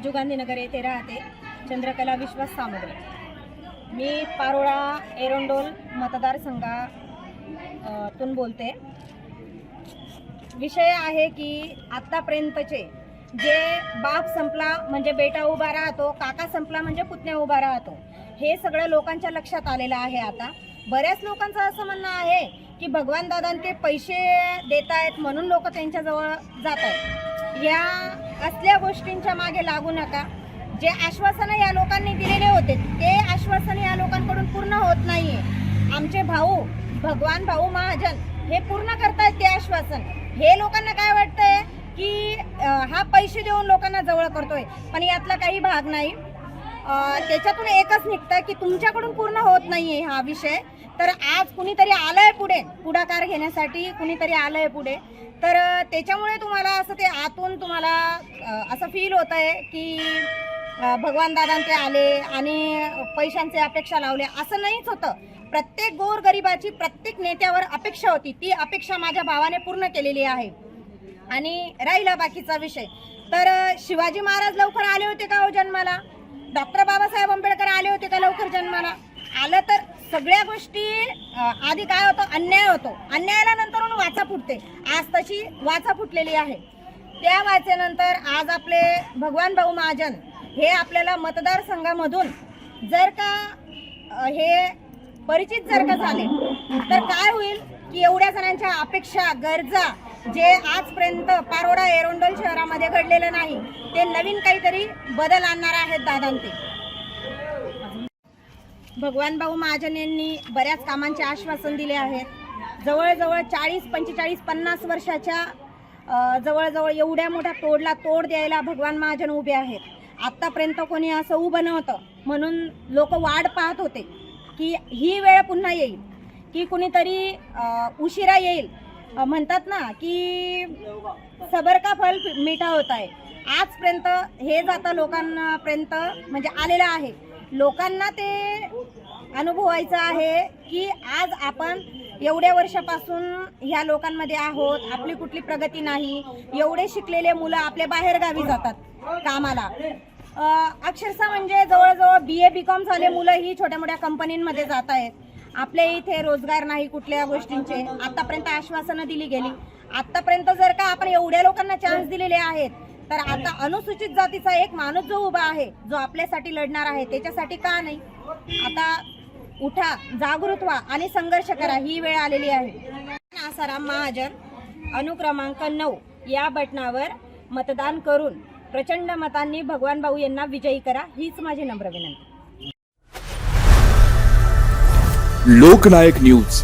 राजीव गांधी नगर येथे राहते चंद्रकला विश्वास सामुद्रे मी पारोळा एरोंडोल मतदारसंघा तून बोलते. विषय आहे की आत्तापर्यंतचे जे बाप संपला म्हणजे बेटा उभा राहतो काका संपला म्हणजे पुतण्या उभा राहतो हे सगळं लोकांच्या लक्षात आलेलं आहे आता. बऱ्याच लोकांचं असं म्हणणं आहे की भगवान दादांचे ते पैसे देत आहेत म्हणून लोक त्यांच्याजवळ जात आहेत या असल्या गोष्टींच्या मागे लागू नका. जे आश्वासनं या लोकांनी दिलेले होते ते आश्वासन या लोकांकडून पूर्ण होत नाहीये. आमचे भाऊ भगवान भाऊ महाजन हे पूर्ण करतायत ते आश्वासन. हे लोकांना काय वाटतंय? की हा पैसे देऊन लोकांना जवळ करतोय. पण यातला काही भाग नाही. त्याच्यातून एकच निघतं की तुमच्याकडून पूर्ण होत नाहीये हा विषय. तर आज कुणीतरी आलंय पुढे. पुढाकार घेण्यासाठी कुणीतरी आलंय पुढे. तर त्याच्यामुळे तुम्हाला असं ते आतून तुम्हाला असं फील होत आहे की भगवान दादांचे आले आणि पैशांचे अपेक्षा लावले. असं नाहीच होतं. प्रत्येक गोरगरिबाची प्रत्येक नेत्यावर अपेक्षा होती. ती अपेक्षा माझ्या भावाने पूर्ण केलेली आहे. आणि राहिला बाकीचा विषय. तर शिवाजी महाराज लवकर आले होते का हो जन्माला? डॉक्टर बाबासाहेब आंबेडकर आले होते का लवकर जन्माला? आलं तर सगळ्या गोष्टी आधी काय होतं? अन्याय होतो. अन्यायाला नंतर वाचा फुटते. आज तशी वाचा फुटलेली आहे. त्या वाचेनंतर आज आपले भगवान भाऊ महाजन हे आपल्याला मतदारसंघामधून जर का हे परिचित जर का झाले तर काय होईल की एवढ्या जणांच्या अपेक्षा गरजा जे आजपर्यंत पारोडा एरोंडल शहरामध्ये घडलेलं नाही ते नवीन काहीतरी बदल आणणार आहेत दादांते भगवान भाऊ महाजन यांनी बऱ्याच कामांचे आश्वासन दिले आहेत. जवळजवळ चाळीस पंचेचाळीस पन्नास वर्षाच्या जवळजवळ एवढ्या मोठ्या तोडला तोड द्यायला भगवान महाजन उभे आहेत. आत्तापर्यंत कोणी असं उभं नव्हतं. म्हणून लोक वाट पाहत होते की ही वेळ पुन्हा येईल. की कुणीतरी उशिरा येईल. म्हणतात ना की सबर का फल मिठा होत आहे. आजपर्यंत हे जातं लोकांपर्यंत म्हणजे आलेलं आहे लोकांना ते अनुभवायचं आहे की आज आपण एवढ्या वर्षापासून ह्या लोकांमध्ये आहोत आपली कुठली प्रगती नाही एवढे शिकलेले मुलं आपल्या बाहेरगावी जातात कामाला. अक्षरशः म्हणजे जवळजवळ बी ए बी कॉम झाले मुलं ही छोट्या मोठ्या कंपनींमध्ये जात आहेत. आपल्या इथे रोजगार नाही कुठल्या गोष्टींचे. आतापर्यंत आश्वासनं दिली गेली. आतापर्यंत जर का आपण एवढ्या लोकांना चान्स दिलेले आहेत तर आता अनुसूचित जातीचा एक माणूस जो उभा आहे जो आपल्यासाठी लढणार आहे त्याच्यासाठी का नाही? आता उठा जागृत व्हा आणि संघर्ष करा. ही वेळ आलेली आहे. आसाराम महाजन अनुक्रमांक नऊ. या बटनावर मतदान करून प्रचंड मतांनी भगवान भाऊ यांना विजयी करा. हीच माझी नम्र विनंती. लोकनायक न्यूज.